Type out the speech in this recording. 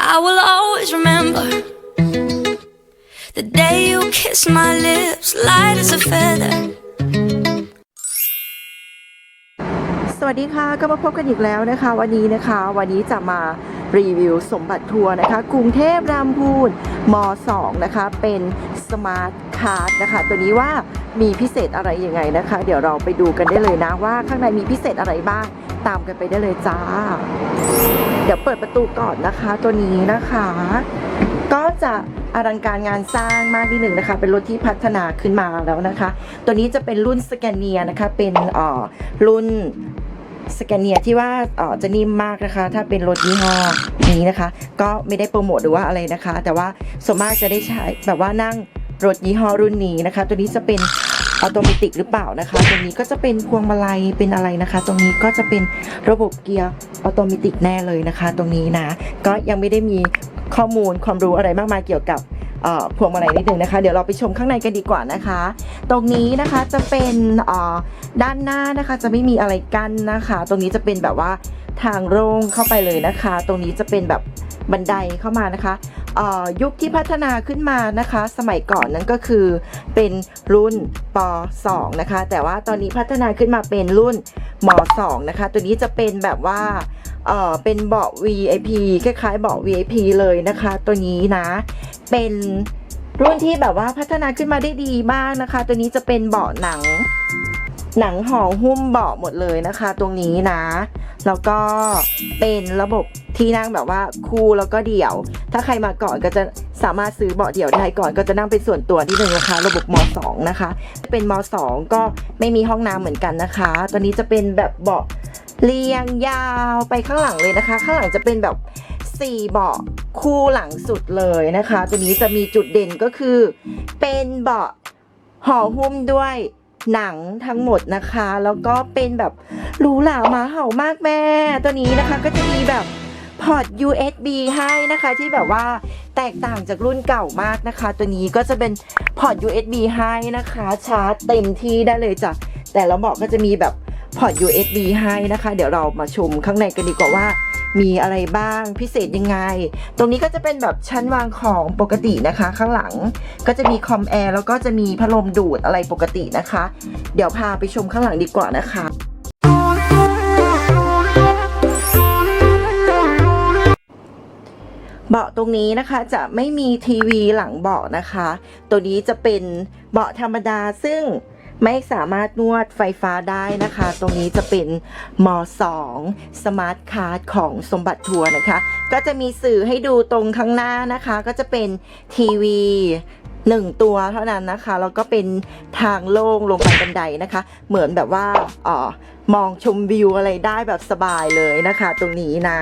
I will always remember the day you kissed my lips, light as a feather. สวัสดีค่ะก็มาพบกันอีกแล้วนะคะ วันนี้นะคะ วันนี้จะมารีวิวสมบัติทัวร์นะคะ กรุงเทพรามพูนม 2 นะคะ เป็นสมาร์ทคาร์ดนะคะ ตัวนี้ว่ามีพิเศษอะไรยังไงนะคะ เดี๋ยวเราไปดูกันได้เลยนะว่าข้างในมีพิเศษอะไรบ้าง ตามกันไปได้เลยจ้า เดี๋ยวเปิดประตูก่อนนะคะตัวนี้นะคะ ก็จะอลังการงานสร้างมากนิดหนึ่งนะคะ เป็นรถที่พัฒนาขึ้นมาแล้วนะคะ ตัวนี้จะเป็นรุ่นสแกนเนียนะคะ เป็นอ่อรุ่นสแกนเนียที่ว่าเอ่อจะนิ่มมากนะคะ ถ้าเป็นรถยี่ห้อนี้นะคะ ก็ไม่ได้โปรโมทหรือว่าอะไรนะคะ แต่ว่าส่วนมากจะได้ใช้แบบว่านั่งรถยี่ห้อรุ่นนี้นะคะ ตัวนี้จะเป็นออโตเมติกหรือเปล่านะคะ ตรงนี้ก็จะเป็นพวงมาลัยเป็นอะไรนะคะ ตรงนี้ก็จะเป็นระบบเกียร์ ออโตเมติกแน่เลยนะคะ ตรงนี้นะ ก็ยังไม่ได้มีข้อมูลความรู้อะไรมากมายเกี่ยวกับพวงมาลัยนิดนึงนะคะ เดี๋ยวเราไปชมข้างในกันดีกว่านะคะ ตรงนี้นะคะจะเป็นด้านหน้านะคะจะไม่มีอะไรกั้นนะคะ ตรงนี้จะเป็นแบบว่าทางโล่งเข้าไปเลยนะคะ ตรงนี้จะเป็นแบบบันไดเข้ามานะคะยุคที่พัฒนาขึ้นมานะคะ สมัยก่อนนั้นก็คือเป็นรุ่นป .2 นะคะ แต่ว่าตอนนี้พัฒนาขึ้นมาเป็นรุ่น หมอ .2 นะคะ ตัวนี้จะเป็นแบบว่าเอ่อเป็นเบาะ VIP คล้ายๆเบาะ VIP เลยนะคะ ตัวนี้นะ เป็นรุ่นที่แบบว่าพัฒนาขึ้นมาได้ดีมากนะคะ ตัวนี้จะเป็นเบาะหนัง หนังห่อหุ้มเบาะหมดเลยนะคะ ตรงนี้นะ แล้วก็เป็นระบบที่นั่งแบบว่าคู่แล้วก็เดี่ยว ถ้าใครมาก่อนก็จะสามารถซื้อเบาะเดี่ยวได้ก่อนก็จะนั่งเป็นส่วนตัวที่หนึ่งนะคะ ระบบม2นะคะ เป็นม2ก็ไม่มีห้องน้ำเหมือนกันนะคะตัวนี้จะเป็นแบบเบาะเรียงยาวไปข้างหลังเลยนะคะ ข้างหลังจะเป็นแบบ4เบาะคู่หลังสุดเลยนะคะ ตัวนี้จะมีจุดเด่นก็คือ เป็นเบาะห่อหุ้มด้วย หนังทั้งหมดนะคะ แล้วก็เป็นแบบหรูหราหมาเห่ามากแม่ ตัวนี้นะคะก็จะมีแบบพอร์ต USB ให้นะคะที่แบบว่าแตกต่างจากรุ่นเก่ามากนะคะ ตัวนี้ก็จะเป็นพอร์ต USB ให้นะคะ ชาร์จเต็มที่ได้เลยจ้ะแต่ละเบาะก็จะมีแบบพอร์ต USB ให้นะคะ เดี๋ยวเรามาชมข้างในกันดีกว่าว่า มีอะไรบ้างพิเศษยังไง ตรงนี้ก็จะเป็นแบบชั้นวางของปกตินะคะ ข้างหลังก็จะมีคอมแอร์แล้วก็จะมีพัดลมดูดอะไรปกตินะคะ เดี๋ยวพาไปชมข้างหลังดีกว่านะคะเบาะตรงนี้นะคะจะไม่มีทีวีหลังเบาะนะคะ ตัวนี้จะเป็นเบาะธรรมดาซึ่ง ไม่สามารถนวดไฟฟ้าได้นะคะ ตรงนี้จะเป็นม2 Smart Card ของสมบัติทัวร์นะคะ ก็จะมีสื่อให้ดูตรงข้างหน้านะคะ ก็จะเป็นทีวีหนึ่งตัวเท่านั้นนะคะ แล้วก็เป็นทางโล่งลงไปบันไดนะคะ เหมือนแบบว่าเออมองชมวิวอะไรได้แบบสบายเลยนะคะ ตรงนี้นะ